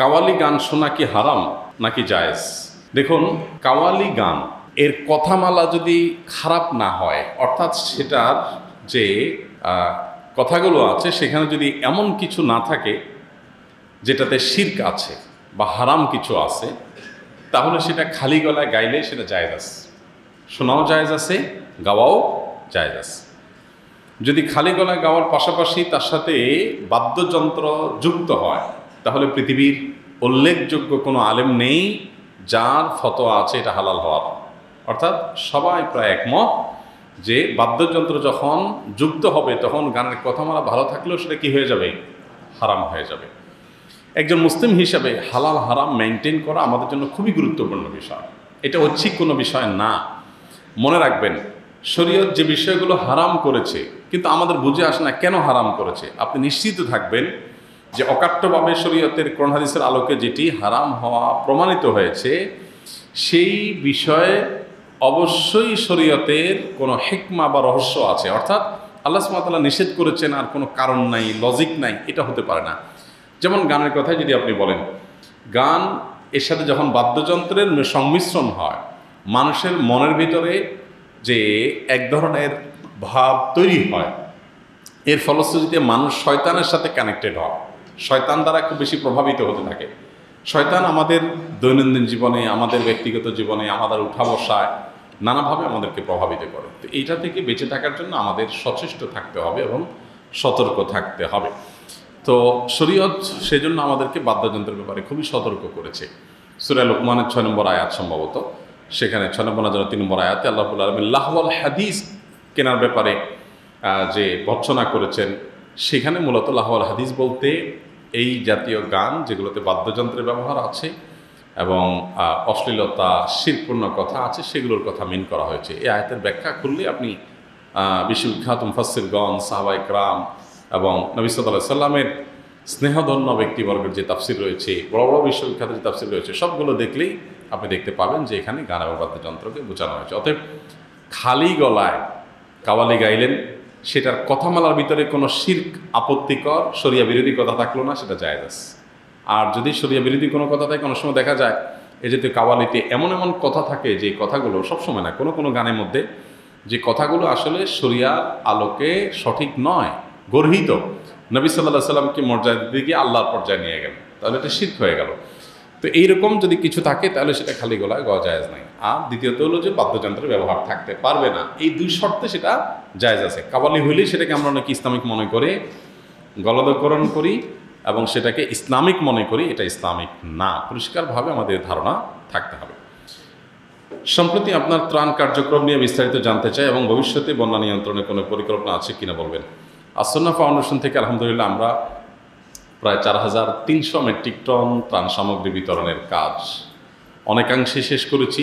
কাওয়ালি গান শোনা কি হারাম নাকি জায়েজ? দেখুন, কাওয়ালি গান, এর কথামালা যদি খারাপ না হয়, অর্থাৎ সেটার যে কথাগুলো আছে, সেখানে যদি এমন কিছু না থাকে, যেটাতে শির্ক আছে বা হারাম কিছু আছে, তাহলে সেটা খালি গলায় গাইলে সেটা জায়েজ আছে। শোনাও জায়েজ আছে, গাওয়াও জায়েজ আছে। যদি খালি গলায় গাওয়ার পাশাপাশি তার সাথে বাদ্যযন্ত্র যুক্ত হয় তাহলে পৃথিবীর উল্লেখযোগ্য কোনো আলেম নেই যার ফতোয়া আছে এটা হালাল হওয়ার। অর্থাৎ সবাই প্রায় একমত যে বাদ্যযন্ত্র যখন যুক্ত হবে, তখন গানের কথামালা ভালো থাকলেও সেটা কি হয়ে যাবে? হারাম হয়ে যাবে। একজন মুসলিম হিসাবে হালাল, হারাম মেনটেন করা আমাদের জন্য খুবই গুরুত্বপূর্ণ বিষয়। এটা ঐচ্ছিক কোনো বিষয় না। মনে রাখবেন, শরীয়ত যে বিষয়গুলো হারাম করেছে, কিন্তু আমাদের বুঝে আসে না কেন হারাম করেছে। আপনি নিশ্চিত থাকবেন যে অকাট্যভাবে শরীয়তের হাদিসের আলোকে যেটি হারাম হওয়া প্রমাণিত হয়েছে, সেই বিষয়ে অবশ্যই শরীয়তের কোনো হেকমা বা রহস্য আছে। অর্থাৎ আল্লাহ সুমাতাল্লাহ নিষেধ করেছেন আর কোনো কারণ নাই লজিক নাই, এটা হতে পারে না। যেমন গানের কথাই যদি আপনি বলেন, গান এর সাথে যখন বাদ্যযন্ত্রের সংমিশ্রণ হয়, মানুষের মনের ভিতরে যে এক ধরনের ভাব তৈরি হয়, এর ফলশ্রুতিতে মানুষ শয়তানের সাথে কানেক্টেড হয়। শয়তান দ্বারা খুব বেশি প্রভাবিত হতে থাকে। শয়তান আমাদের দৈনন্দিন জীবনে, আমাদের ব্যক্তিগত জীবনে, আমাদের উঠা বসায় নানাভাবে আমাদেরকে প্রভাবিত করে। তো এইটা থেকে বেঁচে থাকার জন্য আমাদের সচেষ্ট থাকতে হবে এবং সতর্ক থাকতে হবে। তো শরীয়ত সেজন্য আমাদেরকে বাদ্যযন্ত্রের ব্যাপারে খুবই সতর্ক করেছে। সুরায় লোকমানের ছয় নম্বর আয়াত সম্ভবত। সেখানে ছয় নম্বর হাজার তিন নম্বর আয়াতে আল্লাহ আলমিন লাহওয়াল হাদিস কেনার ব্যাপারে যে ভর্সনা করেছেন সেখানে মূলত লাহওয়াল হাদিস বলতে এই জাতীয় গান যেগুলোতে বাদ্যযন্ত্রের ব্যবহার আছে এবং অশ্লীলতা, শিরপূর্ণ কথা আছে, সেগুলোর কথা মিন করা হয়েছে। এই আয়তের ব্যাখ্যা করলে আপনি বিশ্ববিখ্যাত মুফাসিরগণ সাহাবাই ক্রাম এবং নবী সাল্লাহ সাল্লামের স্নেহধন্য ব্যক্তিবর্গের যে তাফসির রয়েছে, বড় বড় বিশ্ববিখ্যাত যে তাফসির রয়েছে, সবগুলো দেখলেই আপনি দেখতে পাবেন যে এখানে গান এবং বাদ্যযন্ত্রকে বোঝানো হয়েছে। অতএব খালি গলায় কাওয়ালি গাইলেন সেটার কথামালার ভিতরে কোনো শির্ক আপত্তিকর সরিয়া বিরোধী কথা থাকল না, সেটা আছে। আর যদি সরিয়া বিরোধী কোনো কথা থাকে কোনো সময় দেখা যায়, এই যে কাওয়ালিতে এমন এমন কথা থাকে, যে কথাগুলো সবসময় না, কোনো কোনো গানের মধ্যে, যে কথাগুলো আসলে শরিয়ার আলোকে সঠিক নয়, গর্হিত। নবী সাল্লাহ সাল্লামকে মর্যাদা দিয়ে আল্লাহর পর্যায়ে নিয়ে গেল। তাহলে এটা শির্ক হয়ে গেল। তো এইরকম যদি কিছু থাকে, তাহলে সেটা খালি গলায় গওয়া জায়েজ নাই। আর দ্বিতীয়ত হলো যে বাদ্যযন্ত্রের ব্যবহার থাকতে পারবে না। এই দুই শর্তে সেটা জায়জ আছে। কাবালি হইলেই সেটাকে আমরা অনেক ইসলামিক মনে করে গলদকরণ করি এবং সেটাকে ইসলামিক মনে করি, এটা ইসলামিক না। পরিষ্কারভাবে আমাদের ধারণা থাকতে হবে। সম্প্রতি আপনার ত্রাণ কার্যক্রম নিয়ে বিস্তারিত জানতে চাই এবং ভবিষ্যতে বন্যা নিয়ন্ত্রণে কোনো পরিকল্পনা আছে কিনা বলবেন। আসন্না ফাউন্ডেশন থেকে আলহামদুলিল্লাহ আমরা প্রায় চার হাজার তিনশো মেট্রিক টন ত্রাণ সামগ্রী বিতরণের কাজ অনেকাংশে শেষ করেছি।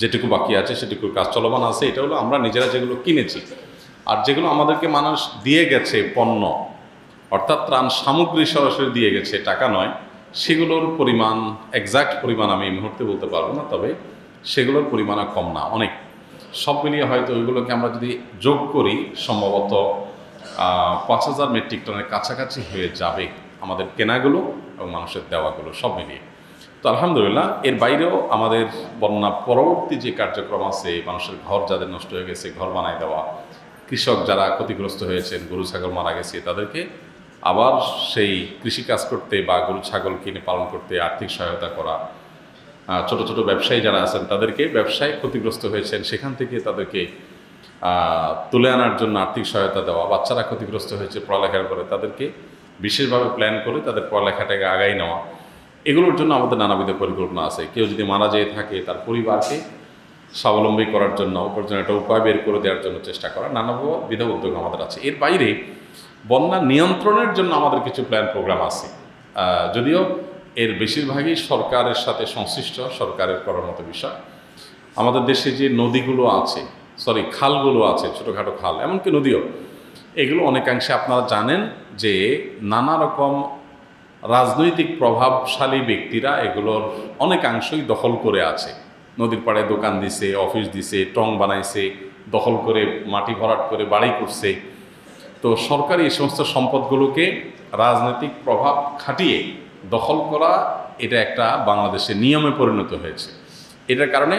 যেটুকু বাকি আছে সেটুকু কাজ চলমান আছে, এটা হলো আমরা নিজেরা যেগুলো কিনেছি। আর যেগুলো আমাদেরকে মানুষ দিয়ে গেছে পণ্য, অর্থাৎ ত্রাণ সামগ্রী সরাসরি দিয়ে গেছে, টাকা নয়, সেগুলোর পরিমাণ এক্সাক্ট পরিমাণ আমি এই মুহূর্তে বলতে পারব না, তবে সেগুলোর পরিমাণ কম না, অনেক। সব মিলিয়ে হয়তো ওইগুলোকে আমরা যদি যোগ করি, সম্ভবত পাঁচ হাজার মেট্রিক টনের কাছাকাছি হয়ে যাবে আমাদের কেনাগুলো এবং মানুষের দেওয়াগুলো, সব মিলিয়ে। তো আলহামদুলিল্লাহ, এর বাইরেও আমাদের বন্যা পরবর্তী যে কার্যক্রম আছে, মানুষের ঘর যাদের নষ্ট হয়ে গেছে, ঘর বানায় দেওয়া, কৃষক যারা ক্ষতিগ্রস্ত হয়েছেন, গরু, ছাগল মারা গেছে, তাদেরকে আবার সেই কৃষি কাজ করতে বা গরু, ছাগল কিনে পালন করতে আর্থিক সহায়তা করা ছোট ছোট ব্যবসায়ী যারা আছেন, তাদেরকে ব্যবসায় ক্ষতিগ্রস্ত হয়েছেন, সেখান থেকে তাদেরকে তুলে আনার জন্য আর্থিক সহায়তা দেওয়া, বাচ্চারা ক্ষতিগ্রস্ত হয়েছে পড়ালেখার করে তাদেরকে বিশেষভাবে প্ল্যান করে তাদের পড়ালেখাটাকে আগাই নেওয়া এগুলোর জন্য আমাদের নানাবিধ পরিকল্পনা আছে। কেউ যদি মারা যেয়ে থাকে তার পরিবারকে স্বাবলম্বী করার জন্য, উপার্জনের একটা উপায় বের করে দেওয়ার জন্য চেষ্টা করা নানাবিধ উদ্যোগ আমাদের আছে। এর বাইরে বন্যা নিয়ন্ত্রণের জন্য আমাদের কিছু প্ল্যান প্রোগ্রাম আছে। যদিও এর বেশিরভাগই সরকারের সাথে সংশ্লিষ্ট, সরকারের করার মতো বিষয়। আমাদের দেশে যে নদীগুলো আছে সরি খালগুলো আছে, ছোটোখাটো খাল, এমনকি নদীও, এগুলো অনেকাংশে আপনারা জানেন যে নানা রকম রাজনৈতিক প্রভাবশালী ব্যক্তিরা এগুলোর অনেকাংশই দখল করে আছে। নদীর পাড়ে দোকান দিছে, অফিস দিছে, টং বানাইছে, দখল করে মাটি ভরাট করে বাড়ি করছে। তো সরকার এই সমস্ত সম্পদগুলোকে রাজনৈতিক প্রভাব খাটিয়ে দখল করা এটা একটা বাংলাদেশের নিয়মে পরিণত হয়েছে। এটার কারণে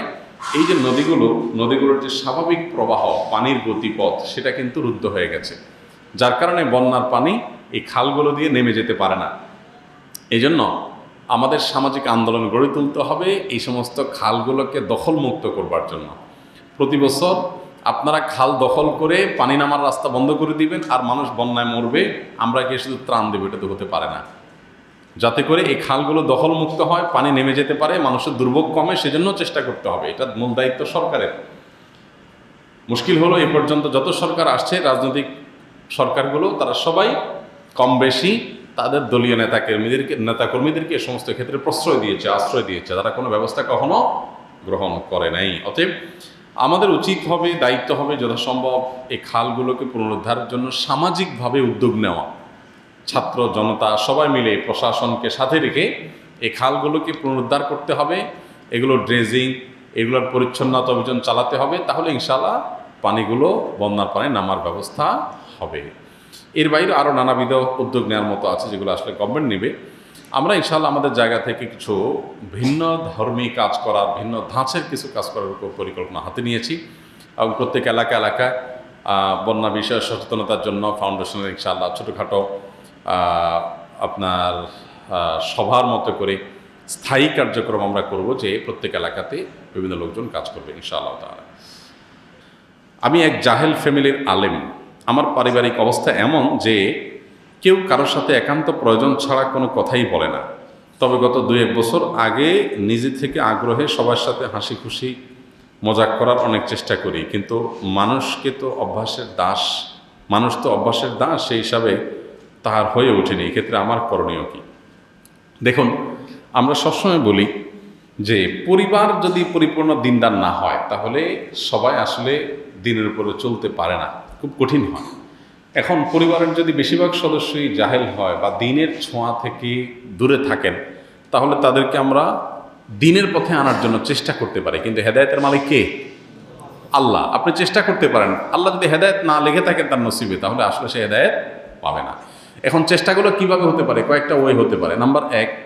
এই যে নদীগুলো, নদীগুলোর যে স্বাভাবিক প্রবাহ, পানির গতিপথ, সেটা কিন্তু রুদ্ধ হয়ে গেছে। যার কারণে বন্যার পানি এই খালগুলো দিয়ে নেমে যেতে পারে না। এই জন্য আমাদের সামাজিক আন্দোলন গড়ে তুলতে হবে, এই সমস্ত খালগুলোকে দখলমুক্ত করবার জন্য। প্রতি বছর আপনারা খাল দখল করে পানি নামার রাস্তা বন্ধ করে দিবেন আর মানুষ বন্যায় মরবে, আমরা গিয়ে শুধু ত্রাণ দেবো, এটা তো হতে পারে না। যাতে করে এই খালগুলো দখলমুক্ত হয়, পানি নেমে যেতে পারে, মানুষের দুর্ভোগ কমে, সেজন্য চেষ্টা করতে হবে, এটা মূল দায়িত্ব সরকারের। মুশকিল হলো এ পর্যন্ত যত সরকার আসছে, রাজনৈতিক সরকারগুলো, তারা সবাই কম বেশি তাদের দলীয় নেতা নেতাকর্মীদেরকে নেতাকর্মীদেরকে এ সমস্ত ক্ষেত্রে প্রশ্রয় দিয়েছে, আশ্রয় দিয়েছে। তারা কোনো ব্যবস্থা কখনো গ্রহণ করে নাই। অতএব আমাদের উচিত হবে, দায়িত্ব হবে যথাসম্ভব এই খালগুলোকে পুনরুদ্ধারের জন্য সামাজিকভাবে উদ্যোগ নেওয়া। ছাত্র, জনতা, সবাই মিলে প্রশাসনকে সাথে রেখে এই খালগুলোকে পুনরুদ্ধার করতে হবে। এগুলো ড্রেজিং, এগুলোর পরিচ্ছন্নতা অভিযান চালাতে হবে। তাহলে ইনশাল্লাহ পানিগুলো বন্যার পানি নামার ব্যবস্থা হবে। এর বাইরে আরও নানাবিধ উদ্যোগ নেওয়ার মতো আছে যেগুলো আসলে গভর্নমেন্ট নেবে। আমরা ইনশাল্লাহ আমাদের জায়গা থেকে কিছু ভিন্ন ধর্মী কাজ করার ভিন্ন ধাঁচের কিছু কাজ করার উপর পরিকল্পনা হাতে নিয়েছি এবং প্রত্যেক এলাকা এলাকায় বন্যা বিষয়ে সচেতনতার জন্য ফাউন্ডেশনের ইনশাল্লাহ ছোটোখাটো আপনার সভার মতো করে স্থায়ী কার্যক্রম আমরা করব যে প্রত্যেক এলাকাতে বিভিন্ন লোকজন কাজ করবে ইনশাআল্লাহ তাআলা। আমি এক জাহেল ফ্যামিলির আলেম। আমার পারিবারিক অবস্থা এমন যে কেউ কারোর সাথে একান্ত প্রয়োজন ছাড়া কোনো কথাই বলে না। তবে গত দু এক বছর আগে নিজে থেকে আগ্রহে সবার সাথে হাসি খুশি মজাক করার অনেক চেষ্টা করি। কিন্তু মানুষকে তো অভ্যাসের দাস, মানুষ তো অভ্যাসের দাস সেই হিসাবে তাহার হয়ে ওঠেনি। এক্ষেত্রে আমার করণীয় কী? দেখুন, আমরা সবসময় বলি যে পরিবার যদি পরিপূর্ণ দিনদার না হয়, তাহলে সবাই আসলে দিনের উপরে চলতে পারে না। খুব কঠিন হয়। এখন পরিবারের যদি বেশিরভাগ সদস্যই জাহেল হয় বা দিনের ছোঁয়া থেকে দূরে থাকেন, তাহলে তাদেরকে আমরা দিনের পথে আনার জন্য চেষ্টা করতে পারি। কিন্তু হেদায়তের মালিক কে? আল্লাহ। আপনি চেষ্টা করতে পারেন। আল্লাহ যদি হেদায়ত না লেগে থাকে তার নসিবে, তাহলে আসলে সে হেদায়ত পাবে না। এখন চেষ্টাগুলো কীভাবে হতে পারে? কয়েকটা ওয়ে হতে পারে। নাম্বার এক,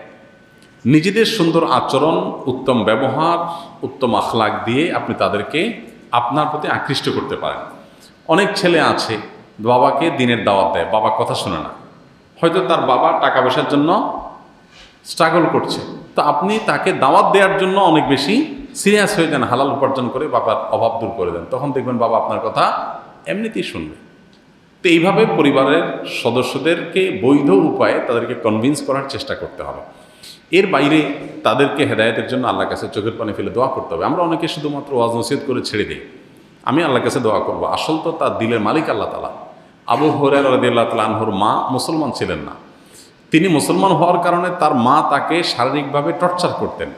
নিজেদের সুন্দর আচরণ, উত্তম ব্যবহার, উত্তম আখলাক দিয়ে আপনি তাদেরকে আপনার প্রতি আকৃষ্ট করতে পারেন। অনেক ছেলে আছে, বাবাকে দিনের দাওয়াত দেয়, বাবা কথা শোনে না। হয়তো তার বাবা টাকা পয়সার জন্য স্ট্রাগল করছে। তো আপনি তাকে দাওয়াত দেওয়ার জন্য অনেক বেশি সিরিয়াস হয়ে যান, হালাল উপার্জন করে বাবার অভাব দূর করে দেন। তখন দেখবেন বাবা আপনার কথা এমনিতেই শুনবে। তো এইভাবে পরিবারের সদস্যদেরকে বৈধ উপায়ে তাদেরকে কনভিন্স করার চেষ্টা করতে হবে। এর বাইরে তাদেরকে হেদায়তের জন্য আল্লাহর কাছে চোখের পানি ফেলে দোয়া করতে হবে। আমরা অনেকে শুধুমাত্র ওয়াজ নসিহত করে ছেড়ে দিই। আমি আল্লাহর কাছে দোয়া করব। আসল তো তার দিলের মালিক আল্লাহ তালা আবু হরের রদিয়াল্লাহ তালাহর মা মুসলমান ছিলেন না। তিনি মুসলমান হওয়ার কারণে তার মা তাকে শারীরিকভাবে টর্চার করতেন।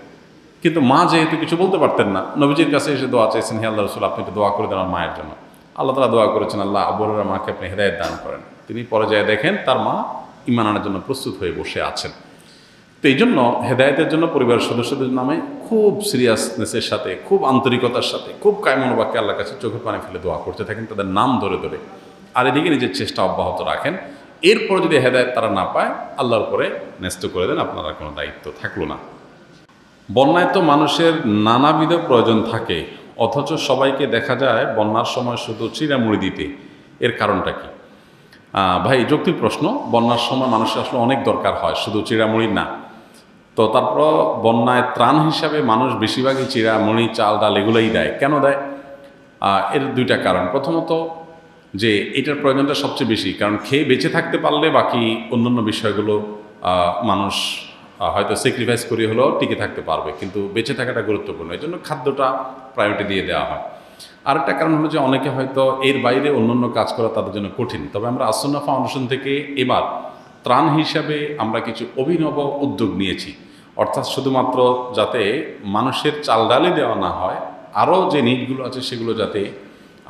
কিন্তু মা যেহেতু কিছু বলতে পারতেন না, নবীজির কাছে এসে দোয়া চাইছেন হে আল্লাহ রসুল, আপনি একটু দোয়া করে দেন আমার মায়ের জন্য। আল্লাহ তালা দোয়া করেছেন, আল্লাহ আবুরের মাকে আপনি হেদায়ত দান করেন। তিনি পর্যায়ে দেখেন তার মা ইমান আনার জন্য প্রস্তুত হয়ে বসে আছেন। তো এই জন্য হেদায়তের জন্য পরিবারের সদস্যদের নামে খুব সিরিয়াসনেসের সাথে, খুব আন্তরিকতার সাথে, খুব কায়মনোবাক্যে আল্লাহর কাছে চোখে পানি ফেলে দোয়া করতে থাকেন, তাদের নাম ধরে ধরে। আর এদিকে নিজের চেষ্টা অব্যাহত রাখেন। এরপর যদি হেদায়ত তারা না পায়, আল্লাহর উপরে ন্যস্ত করে দেন, আপনারা কোনো দায়িত্ব থাকল না। বন্যায় তো মানুষের নানাবিধ প্রয়োজন থাকে, অথচ সবাইকে দেখা যায় বন্যার সময় শুধু চিরামুড়ি দিতে। এর কারণটা কি? ভাই যৌক্তিক প্রশ্ন, বন্যার সময় মানুষের আসলে অনেক দরকার হয়, শুধু চিরামুড়ি না। তো তারপর বন্যায় ত্রাণ হিসাবে মানুষ বেশিরভাগই চিরামুড়ি চাল, ডাল এগুলোই দেয়। কেন দেয়? এর দুইটা কারণ। প্রথমত যে এটার প্রয়োজনটা সবচেয়ে বেশি, কারণ খেয়ে বেঁচে থাকতে পারলে বাকি অন্যান্য বিষয়গুলো মানুষ হয়তো স্যাক্রিফাইস করে হলেও টিকে থাকতে পারবে। কিন্তু বেঁচে থাকাটা গুরুত্বপূর্ণ। এই জন্য খাদ্যটা প্রায়োরিটি দিয়ে দেওয়া হয়। আরেকটা কারণ হলো যে অনেকে হয়তো এর বাইরে অন্যান্য কাজ করা তাদের জন্য কঠিন। তবে আমরা আসন্না ফাউন্ডেশন থেকে এবার ত্রাণ হিসাবে আমরা কিছু অভিনব উদ্যোগ নিয়েছি। অর্থাৎ শুধুমাত্র যাতে মানুষের চাল ডালে দেওয়া না হয়, আরও যে নিডগুলো আছে সেগুলো যাতে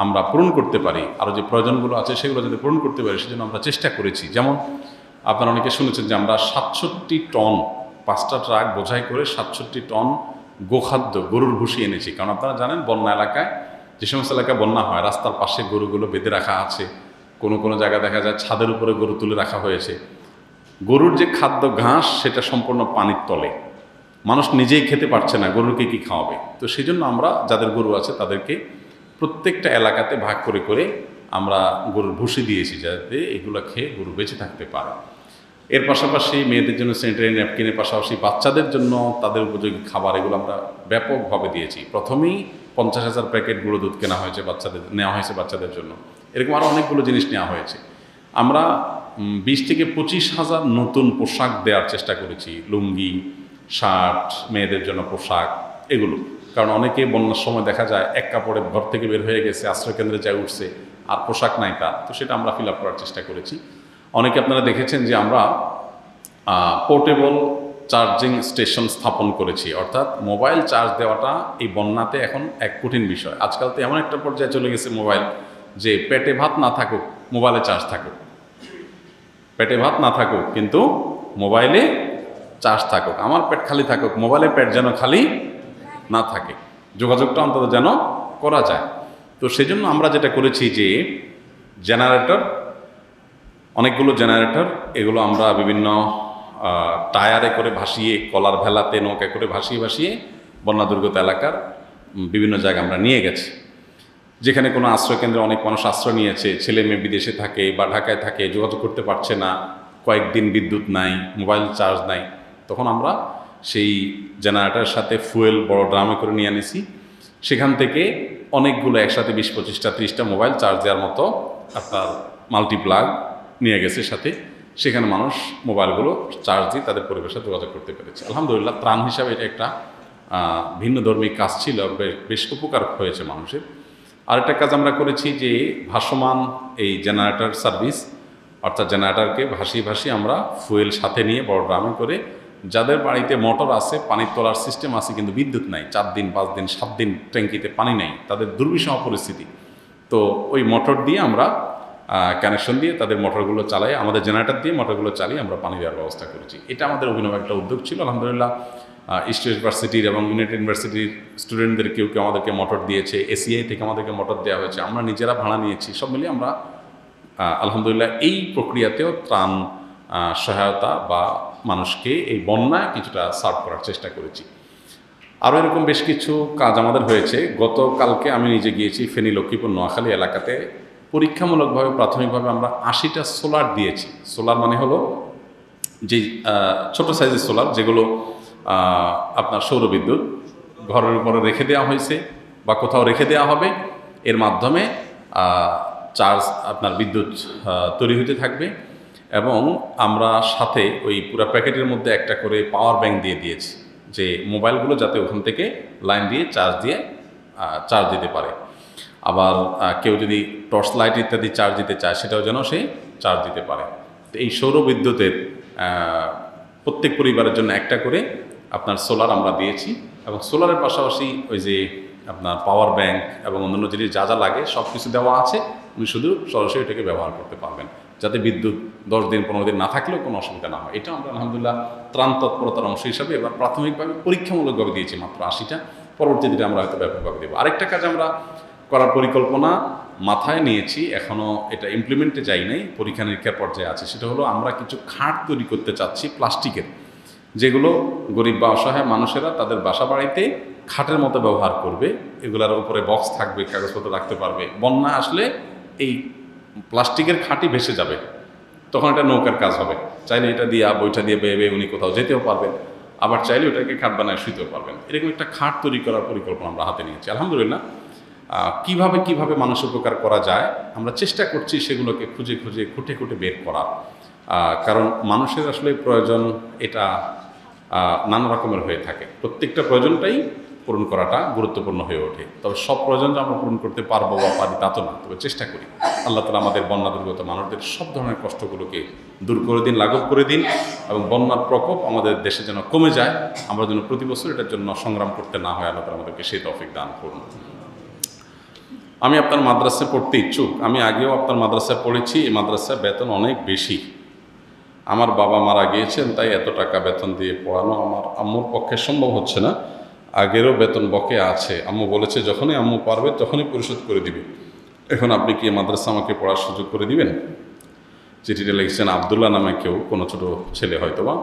আমরা পূরণ করতে পারি, আরও যে প্রয়োজনগুলো আছে সেগুলো যাতে পূরণ করতে পারি, সেজন্য আমরা চেষ্টা করেছি। যেমন আপনারা অনেকে শুনেছেন যে আমরা সাতষট্টি টন পাঁচটা ট্রাক বোঝাই করে সাতষট্টি টন গোখাদ্য, গরুর ভুসি এনেছি। কারণ আপনারা জানেন, বন্যা এলাকায় যে সমস্ত এলাকায় বন্যা হয়, রাস্তার পাশে গরুগুলো বেঁধে রাখা আছে। কোনো কোনো জায়গায় দেখা যায় ছাদের উপরে গরু তুলে রাখা হয়েছে। গরুর যে খাদ্য ঘাস, সেটা সম্পূর্ণ পানির তলে। মানুষ নিজেই খেতে পারছে না, গরুকে কি খাওয়াবে? তো সেই জন্য আমরা, যাদের গরু আছে, তাদেরকে প্রত্যেকটা এলাকাতে ভাগ করে করে আমরা গরুর ভুসি দিয়েছি, যাতে এগুলো খেয়ে গরু বেঁচে থাকতে পারে। এর পাশাপাশি মেয়েদের জন্য স্যানিটারি ন্যাপকিনের পাশাপাশি বাচ্চাদের জন্য তাদের উপযোগী খাবার, এগুলো আমরা ব্যাপকভাবে দিয়েছি। প্রথমেই পঞ্চাশ হাজার প্যাকেট গুঁড়ো দুধ কেনা হয়েছে বাচ্চাদের, নেওয়া হয়েছে বাচ্চাদের জন্য। এরকম আরও অনেকগুলো জিনিস নেওয়া হয়েছে। আমরা বিশ থেকে পঁচিশ হাজার নতুন পোশাক দেওয়ার চেষ্টা করেছি। লুঙ্গি, শার্ট, মেয়েদের জন্য পোশাক, এগুলো। কারণ অনেকে বন্যার সময় দেখা যায় এক কাপড়ে ঘর থেকে বের হয়ে গেছে, আশ্রয়কেন্দ্রে যায় উঠছে, আর পোশাক নাই তার। তো সেটা আমরা ফিল আপ করার চেষ্টা করেছি। অনেকে আপনারা দেখেছেন যে আমরা পোর্টেবল চার্জিং স্টেশন স্থাপন করেছি। অর্থাৎ মোবাইল চার্জ দেওয়াটা এই বন্যাতে এখন এক কঠিন বিষয়। আজকাল তো এমন একটা পর্যায়ে চলে গেছে মোবাইল যে পেটে ভাত না থাকুক মোবাইলে চার্জ থাকুক। পেটে ভাত না থাকুক, কিন্তু মোবাইলে চার্জ থাকুক, আমার পেট খালি থাকুক, মোবাইলে পেট যেন খালি না থাকে, যোগাযোগটা অন্তত যেন করা যায়। তো সেই জন্য আমরা যেটা করেছি যে জেনারেটর অনেকগুলো জেনারেটর এগুলো আমরা বিভিন্ন টায়ারে করে ভাসিয়ে, কলার ভেলাতে নৌকা করে ভাসিয়ে ভাসিয়ে বন্যা দুর্গত এলাকার বিভিন্ন জায়গা আমরা নিয়ে গেছি। যেখানে কোনো আশ্রয়কেন্দ্রে অনেক মানুষ আশ্রয় নিয়েছে, ছেলে মেয়ে বিদেশে থাকে বা ঢাকায় থাকে, যোগাযোগ করতে পারছে না, কয়েকদিন বিদ্যুৎ নাই, মোবাইল চার্জ নাই, তখন আমরা সেই জেনারেটারের সাথে ফুয়েল বড় ড্রামে করে নিয়ে আনেছি। সেখান থেকে অনেকগুলো একসাথে বিশ পঁচিশটা, ত্রিশটা মোবাইল চার্জ দেওয়ার মতো আপনার মাল্টিপ্লাগ নিয়ে গেছে সাথে। সেখানে মানুষ মোবাইলগুলো চার্জ দিয়ে তাদের পরিবেশে যোগাযোগ করতে পেরেছে। আলহামদুলিল্লাহ, ত্রাণ হিসাবে এটা একটা ভিন্ন ধর্মী কাজ ছিল বেশ উপকার হয়েছে মানুষের। আরেকটা কাজ আমরা করেছি যে ভাসমান এই জেনারেটর সার্ভিস অর্থাৎ জেনারেটরকে ভাসিয়ে ভাসি আমরা ফুয়েল সাথে নিয়ে বড় ড্রামে করে, যাদের বাড়িতে মোটর আছে, পানির তোলার সিস্টেম আছে, কিন্তু বিদ্যুৎ নাই, চার দিন, পাঁচ দিন, সাত দিন ট্যাঙ্কিতে পানি নেই, তাদের দুর্বিষহ পরিস্থিতি। তো ওই মোটর দিয়ে আমরা কানেকশন দিয়ে তাদের মোটরগুলো চালাই, আমাদের জেনারেটর দিয়ে মোটরগুলো চালিয়ে আমরা পানি দেওয়ার ব্যবস্থা করেছি। এটা আমাদের অভিনব একটা উদ্যোগ ছিল, আলহামদুলিল্লাহ। ইস্ট ইউনিভার্সিটির এবং ইউনাইটেড ইউনিভার্সিটির স্টুডেন্টদের কেউ কেউ আমাদেরকে মোটর দিয়েছে এসিআই থেকে আমাদেরকে মোটর দেওয়া হয়েছে, আমরা নিজেরা ভাড়া নিয়েছি, সব মিলিয়ে আমরা আলহামদুলিল্লাহ এই প্রক্রিয়াতেও ত্রাণ সহায়তা বা মানুষকে এই বন্যায় কিছুটা সার্ভ করার চেষ্টা করেছি। আরও এরকম বেশ কিছু কাজ আমাদের হয়েছে। গতকালকে আমি নিজে গিয়েছি ফেনী, লক্ষ্মীপুর, নোয়াখালী এলাকাতে। পরীক্ষামূলকভাবে প্রাথমিকভাবে আমরা আশিটা সোলার দিয়েছি। সোলার মানে হলো যে ছোট সাইজের সোলার যেগুলো আপনার সৌরবিদ্যুৎ ঘরের উপরে রেখে দেওয়া হয়েছে বা কোথাও রেখে দেওয়া হবে, এর মাধ্যমে চার্জ আপনার বিদ্যুৎ তৈরি হতে থাকবে এবং আমরা সাথে ওই পুরো প্যাকেটের মধ্যে একটা করে পাওয়ার ব্যাংক দিয়ে দিয়েছি যে মোবাইলগুলো যাতে ওখান থেকে লাইন দিয়ে, চার্জ দিয়ে চার্জ দিতে পারে। আবার কেউ যদি টর্চ লাইট ইত্যাদি চার্জ দিতে চায়, সেটাও যেন সে চার্জ দিতে পারে। তো এই সৌর বিদ্যুতের প্রত্যেক পরিবারের জন্য একটা করে আপনার সোলার আমরা দিয়েছি এবং সোলারের পাশাপাশি ওই যে আপনার পাওয়ার ব্যাংক এবং অন্যান্য জিনিস যা যা লাগে সব কিছু দেওয়া আছে, উনি শুধু সরাসরি এটাকে ব্যবহার করতে পারবেন। যাতে বিদ্যুৎ দশ দিন, পনেরো দিন না থাকলেও কোনো অসুবিধা না হয়। এটা আমরা আলহামদুলিল্লাহ ত্রাণ তৎপরতার অংশ হিসাবে এবার প্রাথমিকভাবে পরীক্ষামূলকভাবে দিয়েছি মাত্র আশিটা। পরবর্তীতে আমরা হয়তো ব্যাপকভাবে দেবো। আরেকটা কাজ আমরা করার পরিকল্পনা মাথায় নিয়েছি এখনও এটা ইমপ্লিমেন্টে যাই নাই পরীক্ষা নিরীক্ষার পর্যায়ে আছে। সেটা হলো আমরা কিছু খাট তৈরি করতে চাচ্ছি প্লাস্টিকের। যেগুলো গরিব বা অসহায় মানুষেরা তাদের বাসা বাড়িতে খাটের মতো ব্যবহার করবে, এগুলোর উপরে বক্স থাকবে, কাগজপত্র রাখতে পারবে। বন্যা আসলে এই প্লাস্টিকের খাঁটি ভেসে যাবে। তখন এটা নৌকার কাজ হবে। চাইলে এটা দিয়ে বইটা দিয়ে বেয়ে বেয়ে উনি কোথাও যেতেও পারবেন। আবার চাইলে ওটাকে খাট বানায় শুইতেও পারবেন। এরকম একটা খাট তৈরি করার পরিকল্পনা আমরা হাতে নিয়েছি। আলহামদুলিল্লাহ কীভাবে কীভাবে মানুষ উপকার করা যায়, আমরা চেষ্টা করছি সেগুলোকে খুঁজে খুঁজে খুঁটে খুঁটে বের করার। কারণ মানুষের আসলে প্রয়োজন এটা নানা রকমের হয়ে থাকে। প্রত্যেকটা প্রয়োজনটাই পূরণ করাটা গুরুত্বপূর্ণ হয়ে ওঠে। তবে সব প্রয়োজন আমরা পূরণ করতে পারব বা পারি, তা তো না। তবে চেষ্টা করি। আল্লাহ তালা আমাদের বন্যা দুর্গত মানুষদের সব ধরনের কষ্টগুলোকে দূর করে দিন, লাঘব করে দিন এবং বন্যার প্রকোপ আমাদের দেশে যেন কমে যায়, আমরা যেন প্রতি বছর এটার জন্য সংগ্রাম করতে না হয়, আল্লাহ তালা আমাদেরকে সেই তফিক দান করুন। আমি আপনার মাদ্রাসায় পড়তে ইচ্ছুক। আমি আগেও আপনার মাদ্রাসায় পড়েছি। এই মাদ্রাসায় বেতন অনেক বেশি। আমার বাবা মারা গিয়েছেন, তাই এত টাকা বেতন দিয়ে পড়ানো আমার আম্মুর পক্ষে সম্ভব হচ্ছে না। আগেরও বেতন বকে আছে। আম্মু বলেছে, যখনই আম্মু পারবে, তখনই পরিশোধ করে দিবে। এখন আপনি কি মাদ্রাসা আমাকে পড়ার সুযোগ করে দিবেন? চিঠিটা লিখছেন, আবদুল্লাহ নামে কেউ, কোনো ছোটো ছেলে হয়তো বা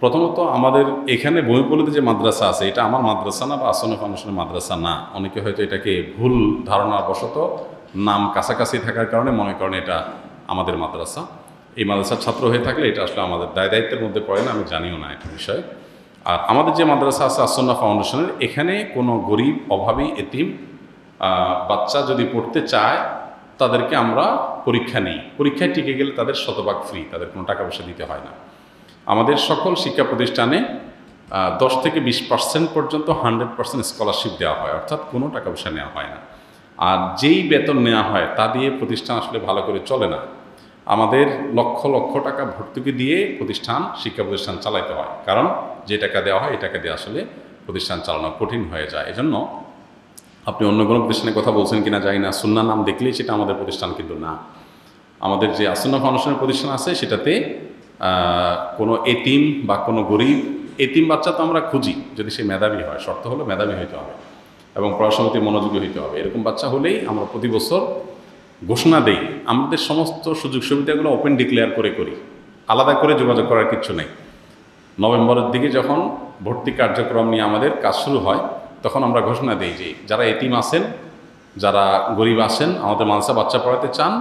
প্রথমত, আমাদের এখানে বইপল্লিতে যে মাদ্রাসা আছে, এটা আমার মাদ্রাসা না বা আসনে ফাউন্ডেশনের মাদ্রাসা না। অনেকে হয়তো এটাকে ভুল ধারণা বশত নাম কাছাকাছি থাকার কারণে মনে করেন এটা আমাদের মাদ্রাসা। এই মাদ্রাসার ছাত্র হয়ে থাকলে এটা আসলে আমাদের দায় দায়িত্বের মধ্যে পড়ে না, আমি জানিও না এটা বিষয়। আর আমাদের যে মাদ্রাসা আছে আসন্না ফাউন্ডেশনের, এখানে কোনো গরিব, অভাবী, এতিম বাচ্চা যদি পড়তে চায়, তাদেরকে আমরা পরীক্ষা নিই। পরীক্ষায় টিকে গেলে তাদের শতভাগ ফ্রি তাদের কোনো টাকা পয়সা দিতে হয় না। আমাদের সকল শিক্ষা প্রতিষ্ঠানে দশ থেকে বিশ পার্সেন্ট পর্যন্ত হান্ড্রেড পার্সেন্ট স্কলারশিপ দেওয়া হয়, অর্থাৎ কোনো টাকা পয়সা নেওয়া হয় না। আর যেই বেতন নেওয়া হয়, তা দিয়ে প্রতিষ্ঠান আসলে ভালো করে চলে না। আমাদের লক্ষ লক্ষ টাকা ভর্তুকি দিয়ে প্রতিষ্ঠান, শিক্ষা প্রতিষ্ঠান চালাইতে হয়। কারণ যে টাকা দেওয়া হয়, এই টাকা দিয়ে আসলে প্রতিষ্ঠান চালানো কঠিন হয়ে যায়। এজন্য আপনি অন্য কোনো প্রতিষ্ঠানের কথা বলছেন কিনা জানি না। সুন্না নাম দেখলেই সেটা আমাদের প্রতিষ্ঠান কিন্তু না। আমাদের যে আসন্না ফাউন্ডেশনের প্রতিষ্ঠান আছে, সেটাতে কোনো এতিম বা কোনো গরিব, এতিম বাচ্চা তো আমরা খুঁজি, যদি সে মেধাবী হয়। শর্ত হলো মেধাবী হইতে হবে এবং পড়াশোনাতে মনোযোগী হইতে হবে। এরকম বাচ্চা হলেই আমরা প্রতি বছর ঘোষণা দেই, আমাদের সমস্ত সুযোগ সুবিধাগুলো ওপেন ডিক্লেয়ার করে করি। আলাদা করে যোগাযোগ করার কিছু নেই। নভেম্বরের দিকে যখন ভর্তি কার্যক্রম নিয়ে আমাদের কাজ শুরু হয়, তখন আমরা ঘোষণা দিই যে যারা এতিম আছেন, যারা গরিব আছেন, আমাদের মানসা বাচ্চা পড়াতে চান,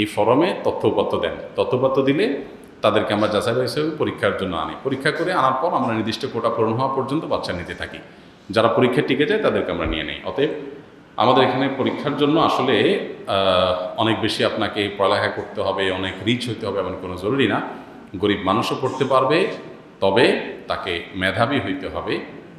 এই ফরমে তথ্যপত্র দেন। তথ্যপত্র দিলে তাদেরকে আমরা যাচাই হিসেবে পরীক্ষার জন্য আনি। পরীক্ষা করে আনার পর আমরা নির্দিষ্ট কোটা পূরণ হওয়া পর্যন্ত বাচ্চা নিতে থাকি। যারা পরীক্ষায় টিকে যায়, তাদেরকে আমরা নিয়ে নিই। অতএব আমাদের এখানে পরীক্ষার জন্য আসলে অনেক বেশি আপনাকে পড়ালেখা করতে হবে অনেক রিচ হতে হবে এমন কোনো জরুরি না। গরিব মানুষও পড়তে পারবে তবে তাকে মেধাবী হইতে হবে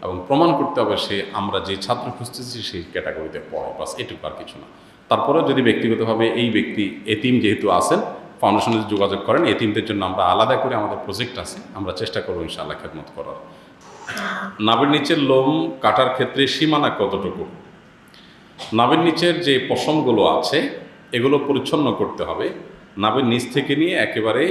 এবং প্রমাণ করতে হবে সে আমরা যে ছাত্র খুঁজতেছি সেই ক্যাটাগরিতে পড়ে বাস এটুকু আর কিছু না। তারপরেও যদি ব্যক্তিগতভাবে এই ব্যক্তি এতিম যেহেতু আছেন ফাউন্ডেশনে যোগাযোগ করেন এতিমদের জন্য আমরা আলাদা করে আমাদের প্রজেক্ট আছে আমরা চেষ্টা করব ইনশাআল্লাহ খেদমত করার। নাবের নিচের লোম কাটার ক্ষেত্রে সীমানা কতটুকু? নাবের নিচের যে পশমগুলো আছে, এগুলো পরিচ্ছন্ন করতে হবে। নাবের নিচ থেকে নিয়ে একেবারে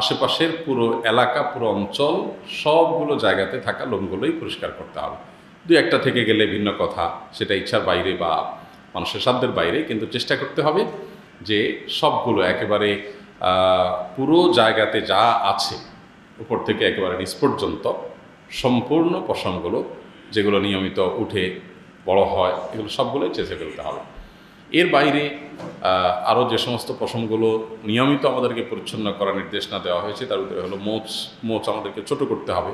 আশেপাশের পুরো এলাকা, পুরো অঞ্চল, সবগুলো জায়গাতে থাকা লোমগুলোই পরিষ্কার করতে হবে। দু একটা থেকে গেলে ভিন্ন কথা, সেটা ইচ্ছার বাইরে বা মানুষের সাধ্যের বাইরে, কিন্তু চেষ্টা করতে হবে যে সবগুলো একেবারে পুরো জায়গাতে যা আছে, উপর থেকে একেবারে নিচ পর্যন্ত সম্পূর্ণ পশমগুলো, যেগুলো নিয়মিত উঠে বড় হয়, এগুলো সবগুলোই চেঁচে ফেলতে হবে। এর বাইরে আরও যে সমস্ত পশমগুলো নিয়মিত আমাদেরকে পরিচ্ছন্ন করার নির্দেশনা দেওয়া হয়েছে, তার ভিতরে হলো মোচ মোচ আমাদেরকে ছোট করতে হবে।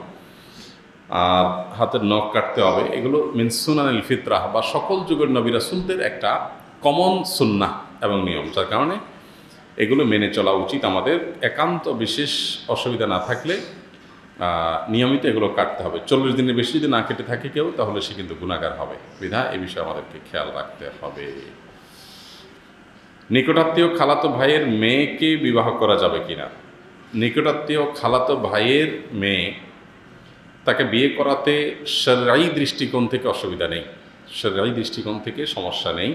আর হাতের নখ কাটতে হবে। এগুলো মিন সুনানিল ফিতরাহ বা সকল যুগের নবীরা রাসুলদের একটা কমন সুন্নাহ এবং নিয়ম, যার কারণে এগুলো মেনে চলা উচিত। আমাদের একান্ত বিশেষ অসুবিধা না থাকলে নিয়মিত এগুলো কাটতে হবে। চল্লিশ দিনের বেশি যদি না কেটে থাকে কেউ, তাহলে সে কিন্তু গুণাগার হবে। বিধা, এ বিষয়ে আমাদেরকে খেয়াল রাখতে হবে। নিকটাত্মীয় খালাতো ভাইয়ের মেয়েকে বিবাহ করা যাবে কিনা? নিকটাত্মীয় খালাতো ভাইয়ের মেয়ে, তাকে বিয়ে করাতে সেরাই দৃষ্টিকোণ থেকে অসুবিধা নেই। সেরাই দৃষ্টিকোণ থেকে সমস্যা নেই।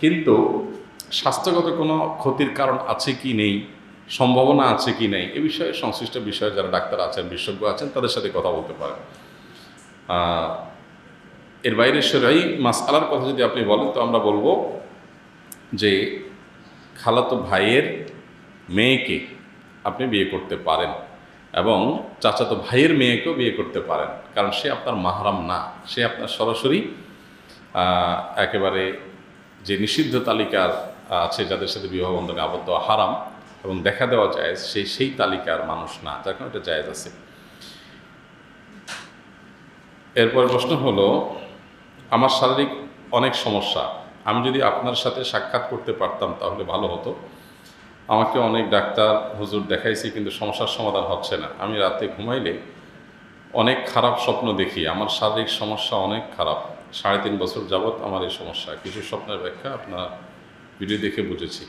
কিন্তু স্বাস্থ্যগত কোনো ক্ষতির কারণ আছে কি নেই? সম্ভাবনা আছে কি নেই? এ বিষয়ে সংশ্লিষ্ট বিষয়ে যারা ডাক্তার আছেন, বিশেষজ্ঞ আছেন, তাদের সাথে কথা বলতে পারেন। এর বাইরে সেরাই মাসআলার কথা যদি আপনি বলেন, তো আমরা বলব যে খালাতো ভাইয়ের মেয়েকে আপনি বিয়ে করতে পারেন এবং চাচাতো ভাইয়ের মেয়েকেও বিয়ে করতে পারেন। কারণ সে আপনার মাহারাম না। সে আপনার সরাসরি একেবারে যে নিষিদ্ধ তালিকার আছে যাদের সাথে বিবাহ বন্ধনে আবদ্ধ, হারাম। এবং দেখা দেওয়া যায় সেই সেই তালিকার মানুষ না, যার কারণে এটা জায়েজ আছে। এরপর প্রশ্ন হলো, আমার শারীরিক অনেক সমস্যা, আমি যদি আপনার সাথে সাক্ষাৎ করতে পারতাম তাহলে ভালো হতো। আমাকে অনেক ডাক্তার, হুজুর দেখাইছি, কিন্তু সমস্যার সমাধান হচ্ছে না। আমি রাতে ঘুমাইলে অনেক খারাপ স্বপ্ন দেখি, আমার শারীরিক সমস্যা অনেক খারাপ। সাড়ে তিন বছর যাবৎ আমার এই সমস্যা, কিছু স্বপ্নের ব্যাখ্যা আপনার ভিডিও দেখে বুঝেছি।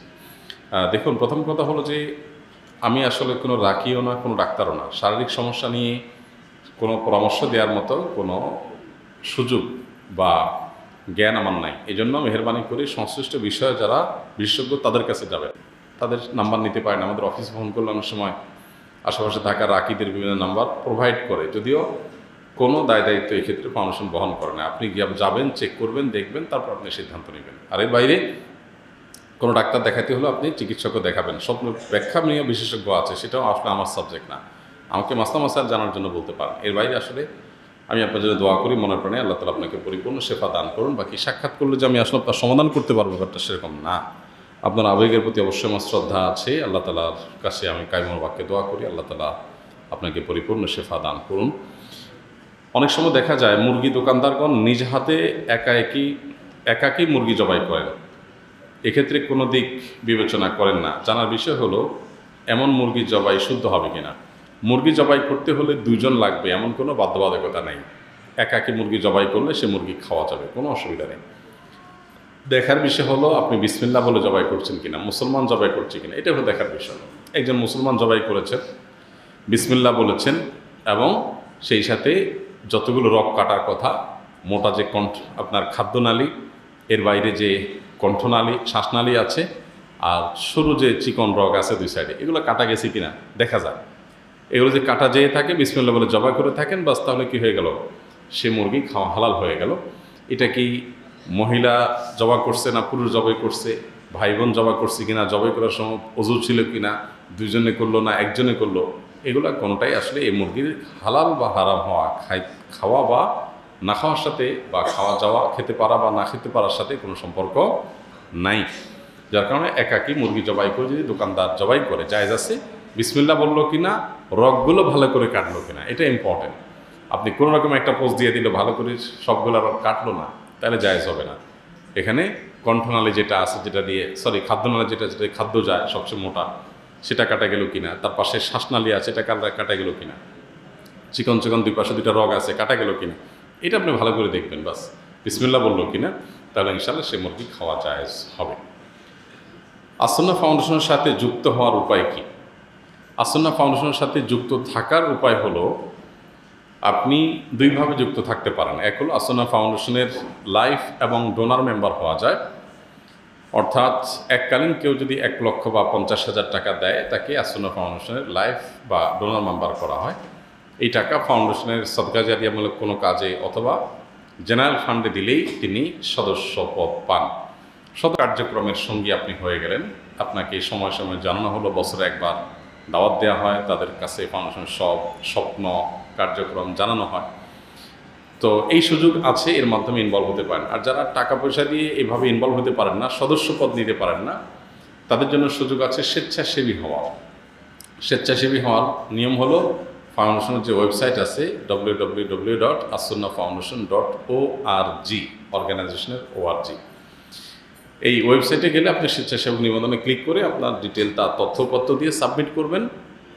দেখুন, প্রথম কথা হলো যে আমি আসলে কোনো রাখিও না, কোনো ডাক্তারও না। শারীরিক সমস্যা নিয়ে কোনো পরামর্শ দেওয়ার মতো কোনো সুযোগ বা জ্ঞান আমার নাই। এই জন্য মেহরবানি করে সংশ্লিষ্ট বিষয়ে যারা বিশেষজ্ঞ, তাদের কাছে যাবেন তাদের নাম্বার নিতে পারেন। আমাদের অফিস ফোন করলে অনেক সময় আশেপাশে থাকা রাকিদের বিভিন্ন নাম্বার প্রোভাইড করে। যদিও কোনো দায় দায়িত্ব এই ক্ষেত্রে ফাউন্ডেশন বহন করে না। আপনি যাবেন, চেক করবেন, দেখবেন, তারপর আপনি সিদ্ধান্ত নেবেন। আর এর বাইরে কোনো ডাক্তার দেখাতে হলে আপনি চিকিৎসকও দেখাবেন। স্বপ্ন ব্যাখ্যা নিয়ে বিশেষজ্ঞ আছে, সেটাও আসলে আমার সাবজেক্ট না। আমাকে মাস্তা মাসাল জানার জন্য বলতে পারেন। এর বাইরে আসলে আমি আপনার জন্য দোয়া করি মনে প্রাণে আল্লাহ তালা আপনাকে পরিপূর্ণ সেবা দান করুন। বাকি সাক্ষাৎ করলে যে আমি আসলে আপনার সমাধান করতে পারব ব্যাপারটা সেরকম না। আপনার আবেগের প্রতি অবশ্যই আমার শ্রদ্ধা আছে। আল্লাহ তালার কাছে আমি কাইমর বাক্যে দোয়া করি। আল্লাহ তালা আপনাকে পরিপূর্ণ সেবা দান করুন। অনেক সময় দেখা যায়, মুরগি দোকানদারগণ নিজ হাতে একা একই একাকী মুরগি জবাই করেন এক্ষেত্রে কোনো দিক বিবেচনা করেন না। জানার বিষয় হলো, এমন মুরগি জবাই শুদ্ধ হবে কিনা? মুরগি জবাই করতে হলে দুজন লাগবে, এমন কোনো বাধ্যবাধকতা নেই। একাকী মুরগি জবাই করলে সে মুরগি খাওয়া যাবে, কোনো অসুবিধা নেই। দেখার বিষয় হলো, আপনি বিসমিল্লা বলে জবাই করছেন কিনা, মুসলমান জবাই করছে কিনা, এটা হলো দেখার বিষয়। একজন মুসলমান জবাই করেছেন বিসমিল্লা বলেছেন, এবং সেই সাথে যতগুলো রক কাটার কথা, মোটা যে কণ্ঠ, আপনার খাদ্যনালী, এর বাইরে যে কণ্ঠনালী শ্বাসনালী আছে আর সরু যে চিকন রগ আছে দুই সাইডে এগুলো কাটা গেছে কিনা দেখা যায় এগুলো যে কাটা যেয়ে থাকে বিসমিল্লা বলে জবাই করে থাকেন, বাস তাহলে কি হয়ে গেল? সে মুরগি খাওয়া হালাল হয়ে গেল। এটা কি মহিলা জবা করছে না পুরুষ জবাই করছে? ভাই বোন জবা করছে কিনা, জবাই করার সময় অজু ছিল কিনা দুজনে করল না, একজনে করল? এগুলো কোনোটাই আসলে এই মুরগির হালাল বা হারাম হওয়া, খাই, খাওয়া বা না খাওয়ার সাথে বা খাওয়া যাওয়া, খেতে পারা বা না খেতে পারার সাথে কোনো সম্পর্ক নাই। যার কারণে একাকি মুরগি জবাই করে যদি দোকানদার জবাই করে, জায়জ আছে বিসমিল্লা বলল কিনা, রগগুলো ভালো করে কাটলো কিনা, এটা ইম্পর্টেন্ট আপনি কোনো রকম একটা পোস্ট দিয়ে দিলে, ভালো করে সবগুলো রগ কাটলো না, তাহলে জায়জ হবে না। এখানে কণ্ঠনালী যেটা আছে, যেটা দিয়ে সরি খাদ্যনালী যেটা যেটা খাদ্য যায় সবচেয়ে মোটা, সেটা কাটা গেল কিনা, তার পাশে শ্বাসনালী আছে, এটা কাটা গেল কিনা, চিকন চিকন দুই পাশে দুইটা রগ আছে, কাটা গেল কিনা এটা আপনি ভালো করে দেখবেন, বাস। বিসমিল্লা বলল কিনা, তাহলে ইনশাল্লাহ সে মুরগি খাওয়া জায়েজ হবে। আসন্না ফাউন্ডেশনের সাথে যুক্ত হওয়ার উপায় কি? আসন্না ফাউন্ডেশনের সাথে যুক্ত থাকার উপায় হলো, আপনি দুইভাবে যুক্ত থাকতে পারেন। এক হলো আসন্না ফাউন্ডেশনের লাইফ এবং ডোনার মেম্বার হওয়া যায়। অর্থাৎ এককালীন কেউ যদি এক লক্ষ বা পঞ্চাশ হাজার টাকা দেয়, তাকে আসন্না ফাউন্ডেশনের লাইফ বা ডোনার মেম্বার করা হয়। এই টাকা ফাউন্ডেশনের সদকাজারিয়ামূলক কোনো কাজে অথবা জেনারেল ফান্ডে দিলেই তিনি সদস্য পদ পান। সদ কার্যক্রমের সঙ্গী আপনি হয়ে গেলেন। আপনাকে সময় সময় জানানো হলো, বছরে একবার দাওয়াত দেওয়া হয়, তাদের কাছে ফাউন্ডেশনের সব স্বপ্ন, কার্যক্রম জানানো হয়। তো এই সুযোগ আছে, এর মাধ্যমে ইনভলভ হতে পারেন। আর যারা টাকা পয়সা দিয়ে এভাবে ইনভলভ হতে পারেন না, সদস্য পদ নিতে পারেন না, তাদের জন্য সুযোগ আছে স্বেচ্ছাসেবী হওয়া স্বেচ্ছাসেবী হওয়ার নিয়ম হলো ফাউন্ডেশনের যে ওয়েবসাইট আছে W W W dot foundation dot O R G অর্গানাইজেশনের ও আর জি এই ওয়েবসাইটে গেলে আপনি স্বেচ্ছাসেবক নিবন্ধনে ক্লিক করে আপনার ডিটেল তার তথ্যপত্র দিয়ে সাবমিট করবেন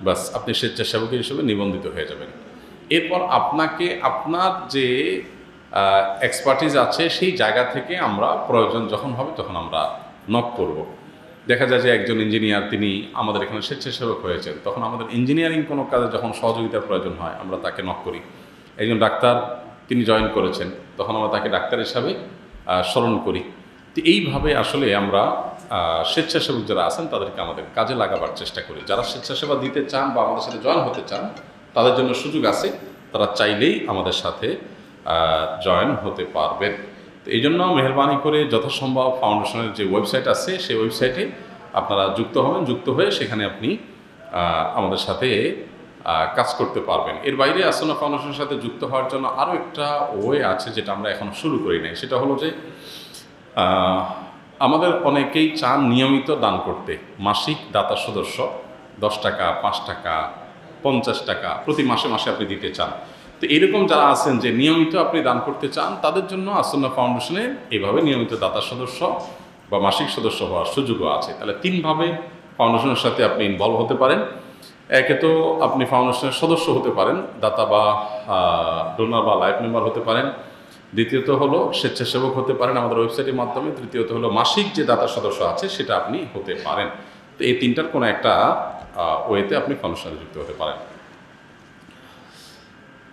বাস আপনি স্বেচ্ছাসেবক হিসেবে নিবন্ধিত হয়ে যাবেন। এরপর আপনাকে আপনার যে এক্সপার্টিস আছে সেই জায়গা থেকে আমরা প্রয়োজন যখন হবে তখন আমরা নক করব। দেখা যায় যে একজন ইঞ্জিনিয়ার তিনি আমাদের এখানে স্বেচ্ছাসেবক হয়েছেন। তখন আমাদের ইঞ্জিনিয়ারিং কোনো কাজে যখন সহযোগিতার প্রয়োজন হয়, আমরা তাকে নক করি। একজন ডাক্তার, তিনি জয়েন করেছেন, তখন আমরা তাকে ডাক্তার হিসাবে স্মরণ করি। তো এইভাবে আসলে আমরা স্বেচ্ছাসেবক যারা আছেন, তাদেরকে আমাদের কাজে লাগাবার চেষ্টা করি। যারা স্বেচ্ছাসেবা দিতে চান বা আমাদের সাথে জয়েন হতে চান, তাদের জন্য সুযোগ আছে। তারা চাইলেই আমাদের সাথে জয়েন হতে পারবেন। তো এই জন্য মেহরবানি করে যথাসম্ভব ফাউন্ডেশনের যে ওয়েবসাইট আছে, সেই ওয়েবসাইটে আপনারা যুক্ত হবেন, যুক্ত হয়ে সেখানে আপনি আমাদের সাথে কাজ করতে পারবেন। এর বাইরে আসনা ফাউন্ডেশনের সাথে যুক্ত হওয়ার জন্য আরও একটা ওয়ে আছে যেটা আমরা এখন শুরু করি নাই। সেটা হলো যে আমাদের অনেকেই চান নিয়মিত দান করতে। মাসিক দাতা সদস্য, দশ টাকা, পাঁচ টাকা, পঞ্চাশ টাকা, প্রতি মাসে মাসে আপনি দিতে চান। তো এরকম যারা আছেন যে নিয়মিত আপনি দান করতে চান, তাদের জন্য আসন্না ফাউন্ডেশনে এভাবে নিয়মিত দাতা সদস্য বা মাসিক সদস্য হওয়ার সুযোগও আছে। তাহলে তিনভাবে ফাউন্ডেশনের সাথে আপনি ইনভলভ হতে পারেন। একে তো আপনি ফাউন্ডেশনের সদস্য হতে পারেন, দাতা বা ডোনার বা লাইফ মেম্বার হতে পারেন। দ্বিতীয়ত হলো স্বেচ্ছাসেবক হতে পারেন আমাদের ওয়েবসাইটের মাধ্যমে। তৃতীয়ত হলো মাসিক যে দাতা সদস্য আছে, সেটা আপনি হতে পারেন। তো এই তিনটার কোনো একটা ওয়েতে আপনি ফাউন্ডেশনে যুক্ত হতে পারেন।